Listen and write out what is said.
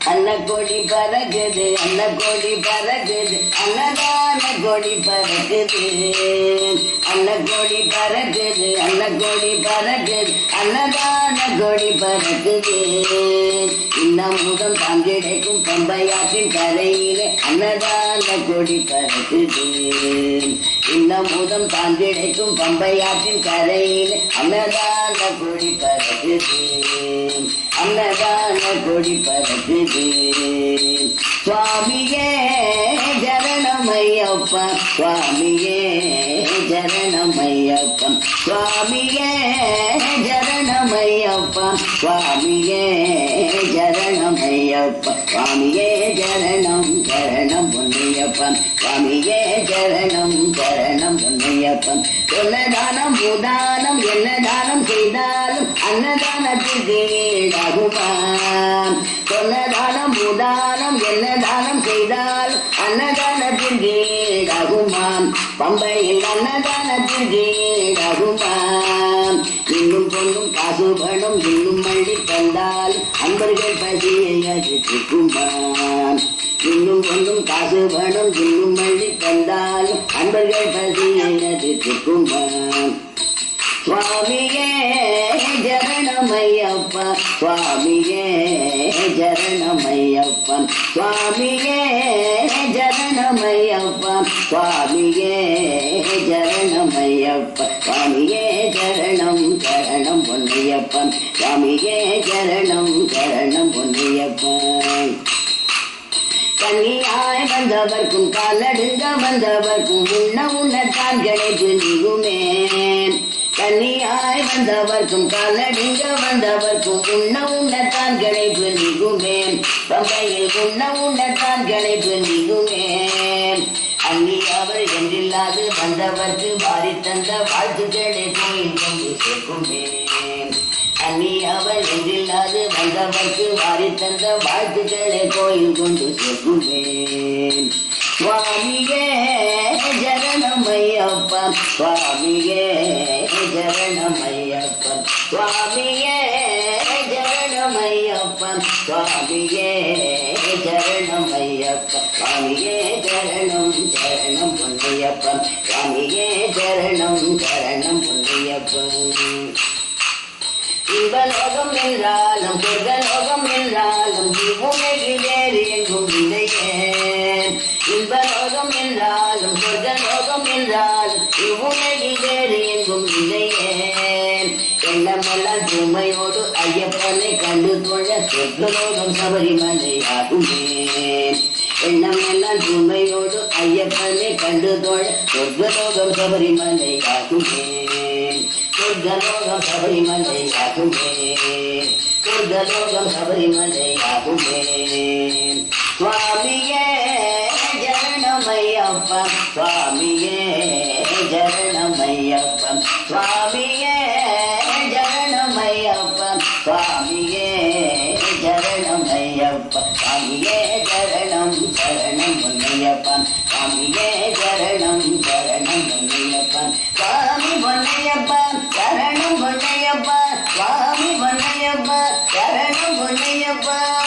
அன்ன கொடி பறகுது அன்ன கொடி பறகுது அன்னதான கொடி பறகுது அன்ன கொடி பறகுது பறக்குது அன்னதான கொடி பறக்குது. இன்னமுதம் தாங்கிடைக்கும் பம்பையாற்றின் கரையிலே அன்னதான கொடி பறக்குது. இன்னமுதம் தாங்கிடைக்கும் பம்பையாற்றின் கரையிலே அன்னதான கொடி பறக்குது. அன்னதான கொடி பறக்குது. சுவாமியே ஜரணமையப்பா சுவாமியே. சுவாமியே ஜரணமையப்பா சுவாமியே ஜரணமையப்பா சுவாமியே ஜரணம் ஜரணம் பொன்னையப்பன் சுவாமியே ஜரணம் சரணம் பொன்னையப்பன் சொன்னதானம் பூதானம் என்ன தானம் செய்தார்? அன்னதானத்துக்கு ஈடாகுமா சொன்னதானம் உதானம் என்ன தானம் செய்தால் அன்னதானத்திற்கு ஈடாகுமாம் பம்பையில் அன்னதானத்திற்கு ஈடாகுமாம் இன்னும் பொண்ணும் காசு பணம் இன்னும் மல்லி தந்தால் அன்பர்கள் பசியை அதிர்க்குமாம் இன்னும் பொண்ணும் காசு பணம் இன்னும் மல்லி தந்தால் அன்பர்கள் பசியை அதிர்க்குமாம் சுவாமியே சரணமையப்பன் சுவாமியே ஜரணமையப்பா சுவாமியே ஜரணமையப்பா சுவாமியே ஜரணமையப்பா சுவாமியே ஜரணம் சரணம் பொன்னியப்பன். சுவாமியே ஜரணம் சரணம் பொன்னியப்பன். கண்ணியாய் வந்தவர்க்கும் காலடுங்க வந்தவர்க்கும் உண்ண உண்ணத்தான் கிடைத்து நீகுமே கன்னியாய் வந்தவர்க்கும் காலடிங்க வந்தவர்க்கும் உண்ண உண்ணத்தான் கிடைப்பு நீகுமே பம்பையில் உண்ண உண்ணத்தான் கிடைப்பு நீகுமே அன்னி அவர் என்றில்லாது வந்தவர்க்கு வாரி தந்த வாழ்த்துக்களை கோயில் கொண்டு சேர்க்குமே அன்னி அவள் என்றில்லாது வந்தவர்க்கு வாரி தந்த வாழ்த்துக்களை கோயில் கொண்டு சேர்க்குவேன் சுவாமியே சுவாமியே ஜரணமையப்பன் சுவாமியே ஜரணமையப்பன் சுவாமியே ஜரணமையப்பன் சுவாமியே ஜரணம் ஜரணம் பொன்னியப்பன். சுவாமியே ஜரணம் ஜரணம் பொன்னியப்பன். இன்பலோகம் என்றாலும் சொர்க்கலோகம் என்றாலும் உலகில் வேறு எங்கும் இன்பலோகம் என்றாலும் சொர்க்கலோகம் என்றாலும் இவ்வுலகில் வேறு எங்கும் இல்லையே எண்ணமெல்லாம் சுமையோடு ஐயப்பனை கண்டு தொழ சொர்க்கலோகம் சபரிமலை ஆகுமே எண்ணமெல்லாம் சுமையோடு ஐயப்பனை கண்டு தொழ சொர்க்கலோகம் சபரிமலையாகுமே. சொர்க்கலோகம் சபரிமலையாகுமே. சொர்க்கலோகம் சபரிமலையாகுமே. சுவாமியே ஐயப்பன் சுவாமியே ஜரணம் ஐயப்பன் சுவாமியே ஜரணம் ஐயப்பன் சுவாமியே ஜரணம் ஐயப்பன் சுவாமியே ஜரணம் ஜரணம் பொன்னையப்பன் சுவாமியே ஜரணம் ஜரணம் பொன்னையப்பன் சுவாமி பொன்னையப்பன் ஜரணம் பொன்னையப்பன் சுவாமி பொன்னையப்பன் ஜரணம் பொன்னையப்பன்